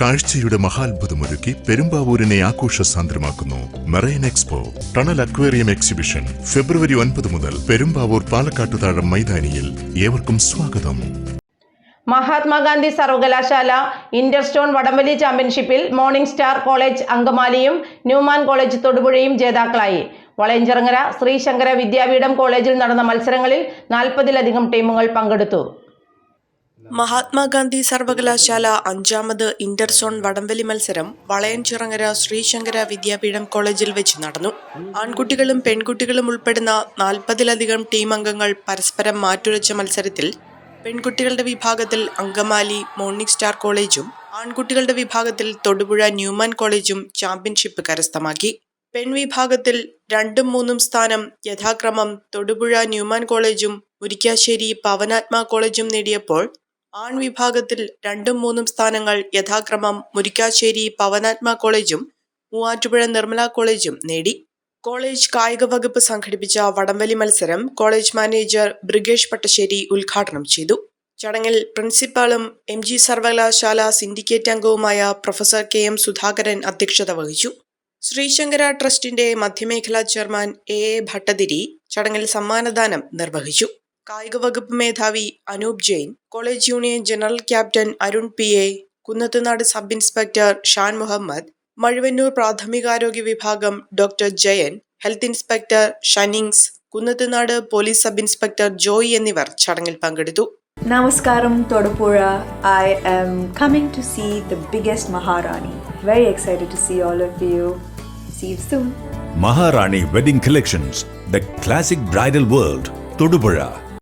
കാഴ്ചയുടെ മഹാത്ഭുതമൊരുക്കി പെരുമ്പാവൂരിനെ ആഘോഷസാന്ദ്രമാക്കുന്നു. Marine expo tunnel aquarium exhibition ഫെബ്രുവരി ഒൻപത് മുതൽ പെരുമ്പാവൂർ പാലക്കാട്ടുതാഴം മൈതാനിയിൽ ഏവർക്കും സ്വാഗതം. മഹാത്മാഗാന്ധി സർവകലാശാല ഇന്റർസ്റ്റോൺ വടംവലി ചാമ്പ്യൻഷിപ്പിൽ മോർണിംഗ് സ്റ്റാർ കോളേജ് അങ്കമാലിയും ന്യൂമാൻ കോളേജ് തൊടുപുഴയും ജേതാക്കളായി. വളയഞ്ചിറങ്ങര ശ്രീശങ്കര വിദ്യാപീഠം കോളേജിൽ നടന്ന മത്സരങ്ങളിൽ നാൽപ്പതിലധികം ടീമുകൾ പങ്കെടുത്തു. മഹാത്മാഗാന്ധി സർവകലാശാല അഞ്ചാമത് ഇന്റർസോൺ വടംവലി മത്സരം വളയൻചിറങ്ങര ശ്രീശങ്കര വിദ്യാപീഠം കോളേജിൽ വെച്ച് നടന്നു. ആൺകുട്ടികളും പെൺകുട്ടികളും ഉൾപ്പെടുന്ന നാൽപ്പതിലധികം ടീം അംഗങ്ങൾ പരസ്പരം മാറ്റുരച്ച മത്സരത്തിൽ പെൺകുട്ടികളുടെ വിഭാഗത്തിൽ അങ്കമാലി മോർണിംഗ് സ്റ്റാർ കോളേജും ആൺകുട്ടികളുടെ വിഭാഗത്തിൽ തൊടുപുഴ ന്യൂമാൻ കോളേജും ചാമ്പ്യൻഷിപ്പ് കരസ്ഥമാക്കി. പെൺവിഭാഗത്തിൽ രണ്ടും മൂന്നും സ്ഥാനം യഥാക്രമം തൊടുപുഴ ന്യൂമാൻ കോളേജും മുരിക്കാശ്ശേരി പവനാത്മ കോളേജും നേടിയപ്പോൾ ആൺ വിഭാഗത്തിൽ രണ്ടും മൂന്നും സ്ഥാനങ്ങൾ യഥാക്രമം മുരിക്കാശ്ശേരി പവനാത്മ കോളേജും മൂവാറ്റുപുഴ നിർമ്മല കോളേജും നേടി. കോളേജ് കായിക വകുപ്പ് സംഘടിപ്പിച്ച വടംവലി മത്സരം കോളേജ് മാനേജർ ബ്രിഗേഷ് പട്ടശ്ശേരി ഉദ്ഘാടനം ചെയ്തു. ചടങ്ങിൽ പ്രിൻസിപ്പാളും എം ജി സർവകലാശാല സിൻഡിക്കേറ്റ് അംഗവുമായ പ്രൊഫസർ കെ എം സുധാകരൻ അധ്യക്ഷത വഹിച്ചു. ശ്രീശങ്കര ട്രസ്റ്റിന്റെ മധ്യമേഖലാ ചെയർമാൻ എ എ ഭട്ടതിരി ചടങ്ങിൽ സമ്മാനദാനം നിർവഹിച്ചു. കായിക വകുപ്പ് മേധാവി Anoop Jain college union general captain Arun P A Kunnathunad sub inspector Shan Muhammad Mazhuvannoor പ്രാഥമികാരോഗ്യ വിഭാഗം doctor Jayan health inspector Shanings Kunnathunad police sub inspector Joy എന്നിവർ ചടങ്ങിൽ പങ്കെടുത്തു. നമസ്കാരം. Thodupuzha I am coming to see the biggest Maharani very excited to see all of you see you soon Maharani wedding collections the classic bridal world Thodupuzha